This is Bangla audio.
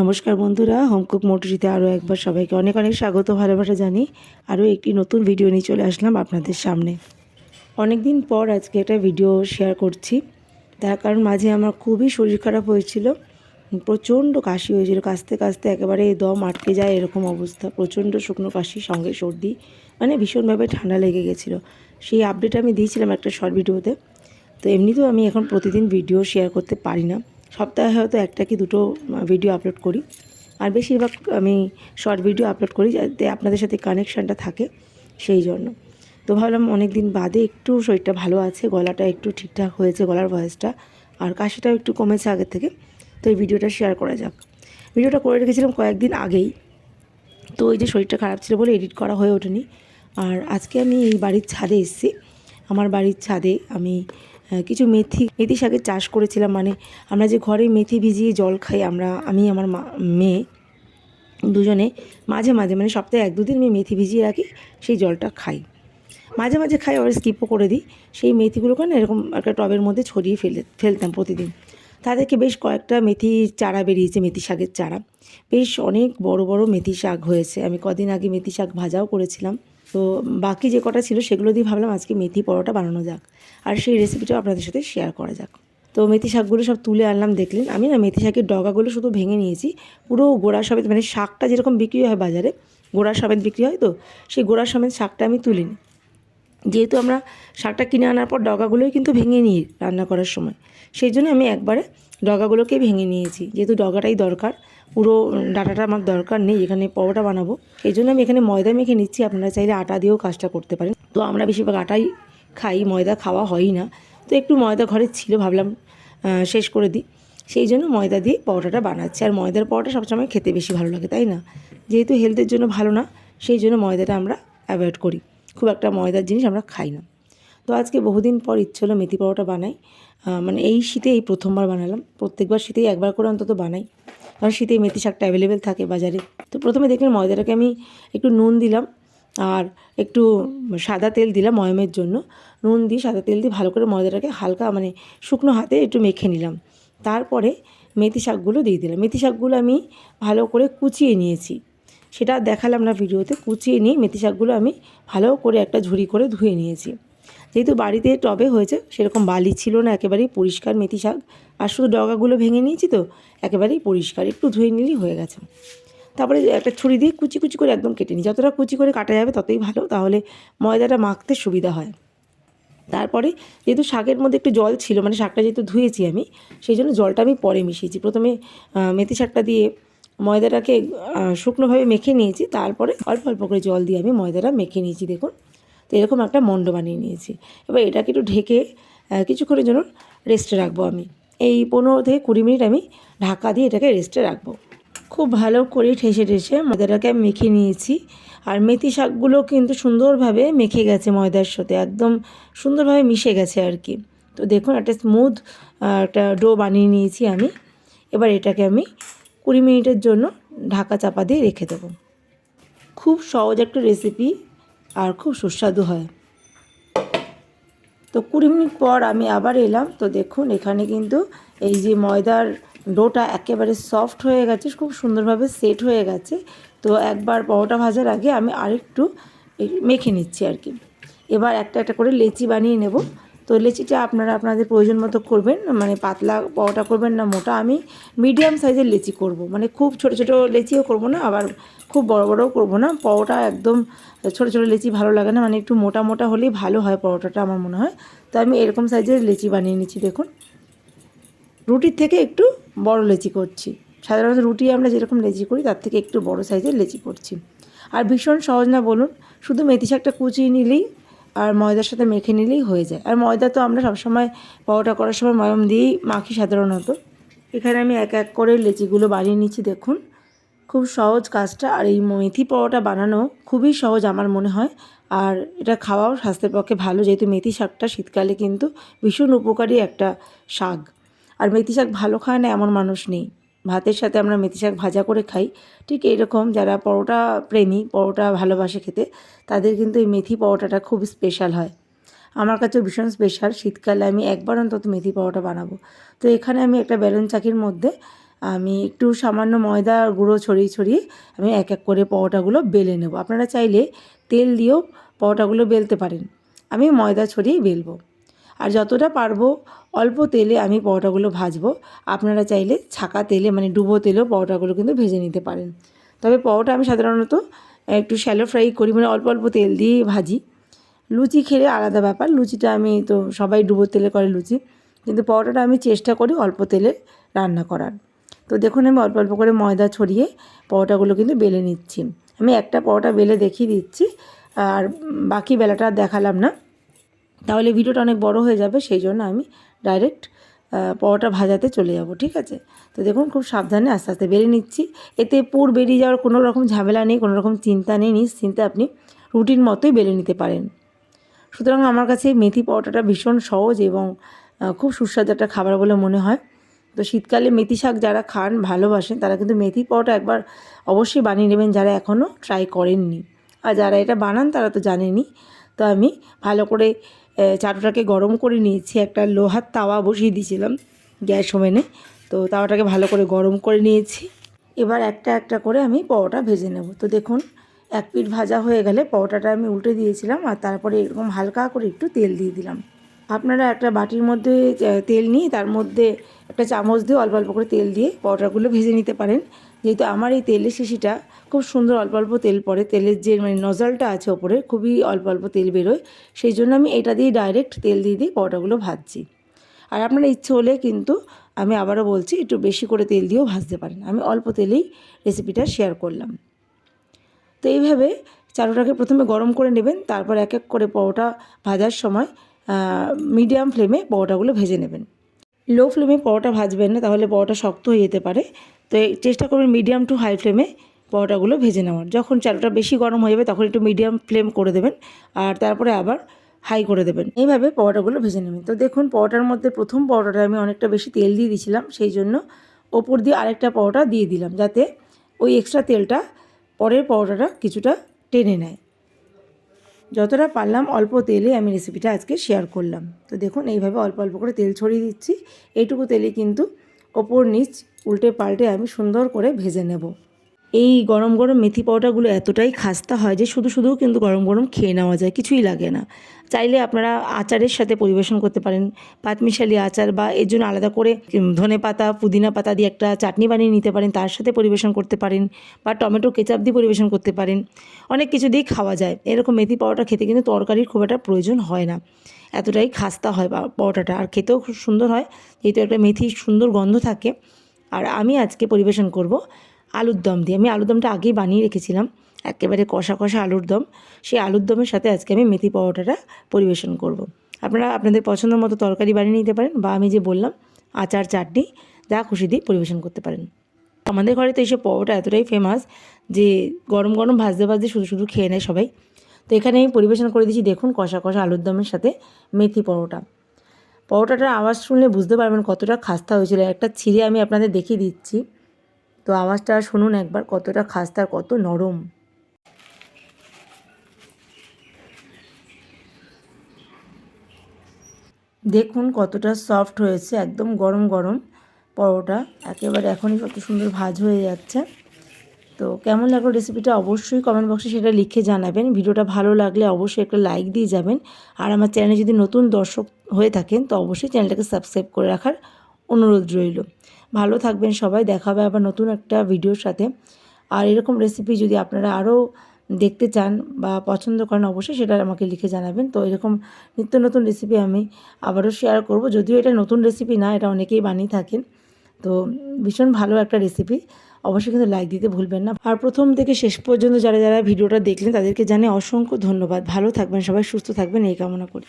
নমস্কার বন্ধুরা, হোমকুক মোটরিতে আরও একবার সবাইকে অনেক অনেক স্বাগত, ভালোবাসা জানি। আরও একটি নতুন ভিডিও নিয়ে চলে আসলাম আপনাদের সামনে। অনেক দিন পর আজকে একটা ভিডিও শেয়ার করছি। তার কারণ মাঝে আমার খুবই শরীর খারাপ হয়েছিল, প্রচণ্ড কাশি হয়েছিল, কাশতে কাশতে একেবারে দম আটকে যায় এরকম অবস্থা, প্রচণ্ড শুকনো কাশি, সঙ্গে সর্দি মানে ভীষণভাবে ঠান্ডা লেগে গেছিল। সেই আপডেট আমি দিয়েছিলাম একটা শর্ট ভিডিওতে তো। এমনিতেও আমি এখন প্রতিদিন ভিডিও শেয়ার করতে পারি না। সপ্তাহে হয়তো একটা কি দুটো ভিডিও আপলোড করি। আর বেশিরভাগ আমি শর্ট ভিডিও আপলোড করি যাতে আপনাদের সাথে কানেকশানটা থাকে সেই জন্য। তো ভাবলাম অনেক দিন বাদে একটু শরীরটা ভালো আছে, গলাটা একটু ঠিকঠাক হয়েছে, গলার ভয়েসটা আর কাশিটাও একটু কমেছে আগের থেকে। তো এই ভিডিওটা শেয়ার করা যাক। ভিডিওটা করে রেখেছিলাম কয়েকদিন আগেই। তো ওই যে শরীরটা খারাপ ছিল বলে এডিট করা হয়ে ওঠেনি। আর আজকে আমি এই বাড়ির ছাদে এসেছি। আমার বাড়ির ছাদে আমি কিছু মেথি মেথি শাকের চাষ করেছিলাম মানে আমরা যে ঘরে মেথি ভিজিয়ে জল খাই, আমরা, আমি, আমার মা, মেয়ে দুজনে মাঝে মাঝে মানে সপ্তাহে এক দুদিন আমি মেথি ভিজিয়ে রাখি, সেই জলটা খাই। মাঝে মাঝে খাই, আবার স্কিপও করে দিই। সেই মেথিগুলোকে না এরকম একটা টবের মধ্যে ছড়িয়ে ফেলে, ফেলতাম প্রতিদিন। তাদেরকে বেশ কয়েকটা মেথি চারা বেরিয়েছে, মেথি শাকের চারা। বেশ অনেক বড় বড় মেথি শাক হয়েছে। আমি কদিন আগে মেথি শাক ভাজাও করেছিলাম। তো বাকি যে কটা ছিল সেগুলো দিয়ে ভাবলাম আজকে মেথি পরোটা বানানো যাক। আর সেই রেসিপিটাও আপনাদের সাথে শেয়ার করা যাক। তো মেথি শাকগুলো সব তুলে আনলাম, দেখলেন। আমি না মেথি শাকের ডগাগুলো শুধু ভেঙে নিয়েছি। পুরো গোড়া সমেত মানে শাকটা যেরকম বিক্রি হয় বাজারে, গোড়া সমেত বিক্রি হয় তো, সেই গোড়া সমেত শাকটা আমি তুলিনি। যেহেতু আমরা শাকটা কিনে আনার পর ডগাগুলোই কিন্তু ভেঙে নিই রান্না করার সময়। সেই জন্য আমি একবারে ডগাগুলোকে ভেঙে নিয়েছি। যেহেতু ডগাটাই দরকার পুরো ডাটাটা আমার দরকার নেই, এখানে পরোটা বানাবো। এই জন্য আমি এখানে ময়দা মেখে নিচ্ছি, আপনারা চাইলে আটা দিয়েও কাজটা করতে পারেন। তো আমরা বেশিরভাগ আটাই খাই, ময়দা খাওয়া হয়ই না। তো একটু ময়দা ঘরে ছিল, ভাবলাম শেষ করে দিই। সেই জন্য ময়দা দিয়ে পরোটাটা বানাচ্ছি। আর ময়দার পরোটা সবসময় খেতে বেশি ভালো লাগে, তাই না? যেহেতু হেলথের জন্য ভালো না, সেই জন্য ময়দাটা আমরা অ্যাভয়েড করি। খুব একটা ময়দার জিনিস আমরা খাই না। তো আজকে বহুদিন পর ইচ্ছে হলো মেথি পরোটা বানাই। মানে এই শীতে এই প্রথমবার বানালাম। প্রত্যেকবার শীতেই একবার করে অন্তত বানাই। কারণ শীতে মেথি শাকটা অ্যাভেলেবেল থাকে বাজারে। তো প্রথমে দেখলেন ময়দাটাকে আমি একটু নুন দিলাম আর একটু সাদা তেল দিলাম ময়মের জন্য। নুন দিয়ে সাদা তেল দিয়ে ভালো করে ময়দাটাকে হালকা মানে শুকনো হাতে একটু মেখে নিলাম। তারপরে মেথি শাকগুলো দিয়ে দিলাম। মেথি শাকগুলো আমি ভালো করে কুচিয়ে নিয়েছি। সেটা দেখালাম না ভিডিওতে। কুচিয়ে নিয়ে মেথি শাকগুলো আমি ভালো করে একটা ঝুড়ি করে ধুয়ে নিয়েছি। যেহেতু বাড়িতে টবে হয়েছে, সেরকম বালি ছিল না, একেবারেই পরিষ্কার মেথি শাক। আর শুধু ডগাগুলো ভেঙে নিয়েছি তো, একেবারেই পরিষ্কার, একটু ধুয়ে নিলেই হয়ে গেছে। তারপরে একটা ছুরি দিয়ে কুচি কুচি করে একদম কেটে নিই। যতটা কুচি করে কাটা যাবে ততই ভালো, তাহলে ময়দাটা মাখতে সুবিধা হয়। তারপরে যেহেতু শাকের মধ্যে একটু জল ছিল মানে শাকটা যেহেতু ধুয়েছি আমি, সেই জন্য জলটা আমি পরে মিশিয়েছি। প্রথমে মেথি শাকটা দিয়ে ময়দাটাকে শুকনোভাবে মেখে নিয়েছি, তারপরে অল্প অল্প করে জল দিয়ে আমি ময়দাটা মেখে নিয়েছি, দেখুন। এরকম একটা মণ্ড বানিয়ে নিয়েছি। এবার এটাকে একটু ঢেকে কিছুক্ষণের জন্য রেস্টে রাখব আমি। এই পনেরো থেকে কুড়ি মিনিট আমি ঢাকা দিয়ে এটাকে রেস্টে রাখব। খুব ভালো করে ঠেসে ঠেসে ময়দাটাকে আমি মেখে নিয়েছি। আর মেথি শাকগুলো কিন্তু সুন্দরভাবে মেখে গেছে ময়দার সাথে, একদম সুন্দরভাবে মিশে গেছে আর কি। তো দেখুন, একটা স্মুথ একটা ডো বানিয়ে নিয়েছি আমি। এবার এটাকে আমি কুড়ি মিনিটের জন্য ঢাকা চাপা দিয়ে রেখে দেবো। খুব সহজ একটা রেসিপি আর খুব সুস্বাদু হয়। তো কুড়ি মিনিট পর আমি আবার এলাম। তো দেখুন, এখানে কিন্তু এই যে ময়দার ডোটা একেবারে সফট হয়ে গেছে, খুব সুন্দরভাবে সেট হয়ে গেছে। তো একবার পরোটা ভাজার আগে আমি আরেকটু মেখে নিচ্ছি আর কি। এবার একটা একটা করে লেচি বানিয়ে নেব। তো লেচিটা আপনারা আপনাদের প্রয়োজন মতো করবেন মানে পাতলা পরোটা করবেন না মোটা। আমি মিডিয়াম সাইজের লেচি করব মানে খুব ছোট ছোট লেচিও করব না, আবার খুব বড় বড়ও করব না। পরোটা একদম ছোট ছোট লেচি ভালো লাগে না মানে একটু মোটা মোটা হলেই ভালো হয় পরোটাটা আমার মনে হয়। তো আমি এরকম সাইজের লেচি বানিয়ে নিচ্ছি, দেখুন। রুটির থেকে একটু বড় লেচি করছি। সাধারণত রুটি আমরা যেরকম লেচি করি, তার থেকে একটু বড় সাইজের লেচি করছি। আর ভীষণ সহজ না বলুন, শুধু মেথি শাকটা কুচিয়ে নিলেই আর ময়দার সাথে মেখে নিলেই হয়ে যায়। আর ময়দা তো আমরা সবসময় পরোটা করার সময় ময়ম দিয়েই মাখি সাধারণত। এখানে আমি এক এক করে লেচিগুলো বানিয়ে নিচ্ছি, দেখুন। খুব সহজ কাজটা। আর এই মেথি পরোটা বানানো খুবই সহজ আমার মনে হয়। আর এটা খাওয়াও স্বাস্থ্যের পক্ষে ভালো, যেহেতু মেথি শাকটা শীতকালে কিন্তু ভীষণ উপকারী একটা শাক। আর মেথি শাক ভালো খায় না এমন মানুষ নেই। ভাতের সাথে আমরা মেথি শাক ভাজা করে খাই। ঠিক এরকম যারা পরোটা প্রেমী, পরোটা ভালোবাসে খেতে, তাদের কিন্তু এই মেথি পরোটাটা খুব স্পেশাল হয়। আমার কাছেও ভীষণ স্পেশাল শীতকালে আমি একবার অন্তত মেথি পরোটা বানাবো। তো এখানে আমি একটা বেলুন চাকির মধ্যে আমি একটু সামান্য ময়দা গুঁড়ো ছড়িয়ে ছড়িয়ে আমি এক এক করে পরোটাগুলো বেলে নেব। আপনারা চাইলে তেল দিয়েও পরোটাগুলো বেলতে পারেন। আমি ময়দা ছড়িয়ে বেলবো। আর যতটা পারব অল্প তেলে আমি পরোটাগুলো ভাজবো। আপনারা চাইলে ছাকা তেলে মানে ডুবো তেলেও পরোটাগুলো কিন্তু ভেজে নিতে পারেন। তবে পরোটা আমি সাধারণত একটু শ্যালো ফ্রাই করি মানে অল্প অল্প তেল দিয়েই ভাজি। লুচি খেলে আলাদা ব্যাপার, লুচিটা আমি তো সবাই ডুবো তেলে করে লুচি। কিন্তু পরোটাটা আমি চেষ্টা করি অল্প তেলে রান্না করার। তো দেখুন, আমি অল্প অল্প করে ময়দা ছড়িয়ে পরোটাগুলো কিন্তু বেলে নিচ্ছি। আমি একটা পরোটা বেলে দেখিয়ে দিচ্ছি, আর বাকি বেলাটা দেখালাম না। তাহলে ভিডিওটা অনেক বড় হয়ে যাবে, সেই জন্য আমি ডাইরেক্ট পরোটা ভাজাতে চলে যাব, ঠিক আছে? তো দেখুন, খুব সাবধানে আস্তে আস্তে বেরিয়ে নিচ্ছি। এতে পুর বেরিয়ে যাওয়ার কোনো রকম ঝামেলা নেই, কোনো রকম চিন্তা নেই, নিশ্চিন্তে আপনি রুটিন মতোই বেলে নিতে পারেন। সুতরাং আমার কাছে মেথি পরোটাটা ভীষণ সহজ এবং খুব সুস্বাদু একটা খাবার বলে মনে হয়। তো শীতকালে মেথি শাক যারা খান, ভালোবাসেন, তারা কিন্তু মেথি পরোটা একবার অবশ্যই বানিয়ে নেবেন যারা এখনও ট্রাই করেননি। আর যারা এটা বানান, তারা তো জানেনি তো আমি ভালো করে চাটুটাকে গরম করে নিয়েছি, একটা লোহার তাওয়া বসিয়ে দিয়েছিলাম গ্যাস ওভেনে। তো তাওয়াটাকে ভালো করে গরম করে নিয়েছি। এবার একটা একটা করে আমি পরোটা ভেজে নেব। তো দেখুন, এক পিঠ ভাজা হয়ে গেলে পরোটাটা আমি উল্টে দিয়েছিলাম আর তারপরে এরকম হালকা করে একটু তেল দিয়ে দিলাম। আপনারা একটা বাটির মধ্যে তেল নিয়ে তার মধ্যে একটা চামচ দিয়ে অল্প অল্প করে তেল দিয়ে পরোটাগুলো ভেজে নিতে পারেন। যেহেতু আমার এই তেলের শিশিটা খুব সুন্দর অল্প অল্প তেল পড়ে, তেলের যে মানে নজলটা আছে ওপরে খুবই অল্প অল্প তেল বেরোয়, সেই জন্য আমি এটা দিয়ে ডাইরেক্ট তেল দিয়ে দিয়ে পরোটাগুলো ভাজছি। আর আপনার ইচ্ছে হলে কিন্তু আমি আবারও বলছি, একটু বেশি করে তেল দিয়েও ভাজতে পারেন। আমি অল্প তেলেই রেসিপিটা শেয়ার করলাম। তো এইভাবে চারোটাকে প্রথমে গরম করে নেবেন, তারপর এক এক করে পরোটা ভাজার সময় মিডিয়াম ফ্লেমে পরোটাগুলো ভেজে নেবেন। লো ফ্লেমে পরোটা ভাজবেন না, তাহলে পরোটা শক্ত হয়ে যেতে পারে। তো চেষ্টা করবেন মিডিয়াম টু হাই ফ্লেমে পরোটাগুলো ভেজে নেওয়ার। যখন চালটা বেশি গরম হয়ে যাবে, তখন একটু মিডিয়াম ফ্লেম করে দেবেন, আর তারপরে আবার হাই করে দেবেন। এইভাবে পরোটাগুলো ভেজে নেবেন। তো দেখুন, পরোটার মধ্যে প্রথম পরোটাটা আমি অনেকটা বেশি তেল দিয়ে দিয়েছিলাম, সেই জন্য ওপর দিয়ে আরেকটা পরোটা দিয়ে দিলাম, যাতে ওই এক্সট্রা তেলটা পরের পরোটাটা কিছুটা টেনে নেয়। যতটা পারলাম অল্প তেলে আমি রেসিপিটা আজকে শেয়ার করলাম। তো দেখুন, এইভাবে অল্প অল্প করে তেল ছড়িয়ে দিচ্ছি। এইটুকু তেলে কিন্তু ওপর নিচ উল্টে পাল্টে আমি সুন্দর করে ভেজে নেব। এই গরম গরম মেথি পাউডারগুলো এতটাই খাস্তা হয় যে শুধু শুধু কিন্তু গরম গরম খেয়ে নেওয়া যায়, কিছুই লাগে না। চাইলে আপনারা আচারের সাথে পরিবেশন করতে পারেন। পাতমিশালি আচার বা এর জন্য আলাদা করে ধনে পাতা, পুদিনা পাতা দিয়ে একটা চাটনি বানিয়ে নিতে পারেন, তার সাথে পরিবেশন করতে পারেন বা টমেটো কেচাপ দিয়ে পরিবেশন করতে পারেন। অনেক কিছু দিয়েই খাওয়া যায়। এরকম মেথি পাউডার খেতে কিন্তু তরকারির খুব একটা প্রয়োজন হয় না। এতটাই খাস্তা হয় পরোটাটা আর খেতেও খুব সুন্দর হয়, যেহেতু একটা মেথি সুন্দর গন্ধ থাকে। আর আমি আজকে পরিবেশন করব আলুর দম দিয়ে। আমি আলুর দমটা আগেই বানিয়ে রেখেছিলাম। একেবারে কষা কষা আলুর দম। সেই আলুর দমের সাথে আজকে আমি মেথি পরোটাটা পরিবেশন করব। আপনারা আপনাদের পছন্দ মতো তরকারি বানিয়ে নিতে পারেন বা আমি যে বললাম, আচার, চাটনি, যা খুশি দিয়ে পরিবেশন করতে পারেন। আমাদের ঘরে তো এইসব পরোটা এতটাই ফেমাস যে গরম গরম ভাজতে ভাজতে শুধু শুধু খেয়ে নেয় সবাই। তো এখানে আমি পরিবেশন করে দিচ্ছি দেখুন কষা কষা আলুর দমের সাথে মেথি পরোটা। পরোটাটার আওয়াজ শুনলে বুঝতে পারবেন কতটা খাস্তা হয়েছিল। একটা ছিঁড়ে আমি আপনাদের দেখিয়ে দিচ্ছি। তো আওয়াজটা শুনুন একবার, কতটা খাস্তা কত নরম। দেখুন কতটা সফট হয়েছে, একদম গরম গরম পরোটা। একেবারে এখনই কত সুন্দর ভাজ হয়ে যাচ্ছে। তো কেমন লাগল রেসিপিটা অবশ্যই কমেন্ট বক্সে সেটা লিখে জানাবেন। ভিডিওটা ভালো লাগলে অবশ্যই একটা লাইক দিয়ে যাবেন। আর আমার চ্যানেলে যদি নতুন দর্শক হয়ে থাকেন, তো অবশ্যই চ্যানেলটাকে সাবস্ক্রাইব করে রাখার অনুরোধ রইল। ভালো থাকবেন সবাই দেখাবে আবার নতুন একটা ভিডিওর সাথে। আর এরকম রেসিপি যদি আপনারা আরও দেখতে চান বা পছন্দ করেন, অবশ্যই সেটা আমাকে লিখে জানাবেন। তো এরকম নিত্য নতুন রেসিপি আমি আবারও শেয়ার করব। যদিও এটা নতুন রেসিপি না, এটা অনেকেই বানিয়ে থাকেন। তো ভীষণ ভালো একটা রেসিপি অবশ্যই কিন্তু লাইক দিতে ভুলবেন না। আর প্রথম থেকে শেষ পর্যন্ত যারা যারা ভিডিওটা দেখলেন, তাদেরকে জানে অসংখ্য ধন্যবাদ। ভালো থাকবেন সবাই, সুস্থ থাকবেন, এই কামনা করি।